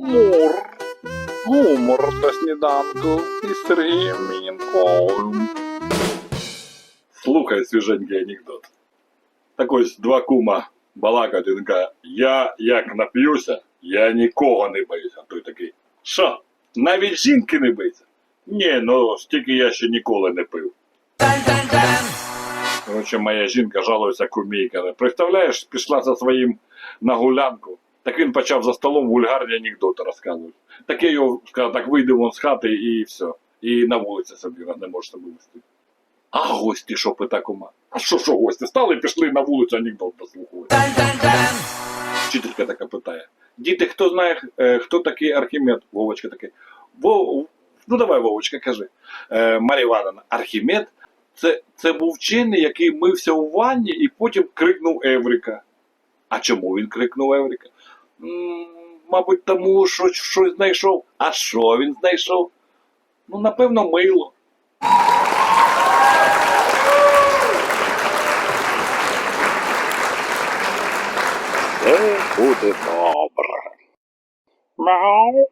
Мур. Гумор на сніданку із Сергієм Мінковим. Слухай свіженький анекдот. Так ось два кума балакать, він каже, я як нап'юся, я нікого не боюся. Той такий. Що? Навіть жінки не боїться? Ні, ну стільки я ще ніколи не пив. Коротше, моя жінка жалується кумі і каже, представляєш, пішла за своїм на гулянку. Так він почав за столом вульгарні анекдоти розказувати. Так я його сказав, так вийдемо з хати і все. І на вулиці собі не може себе. А гості що пита кума? А що що гості? Стали і пішли на вулицю анекдот послухати. Вчителька така питає. Діти, хто знає, е, хто такий Архімед? Вовочка такий. Вов... Ну давай, Вовочка, кажи. Е, Марія Івановна, Архімед це, це був вчений, який мився у ванні і потім крикнув Еврика. А чому він крикнув Еврика? Мабуть, тому що щось знайшов. А що він знайшов? Ну, напевно, мило. Це буде добре. Мяу.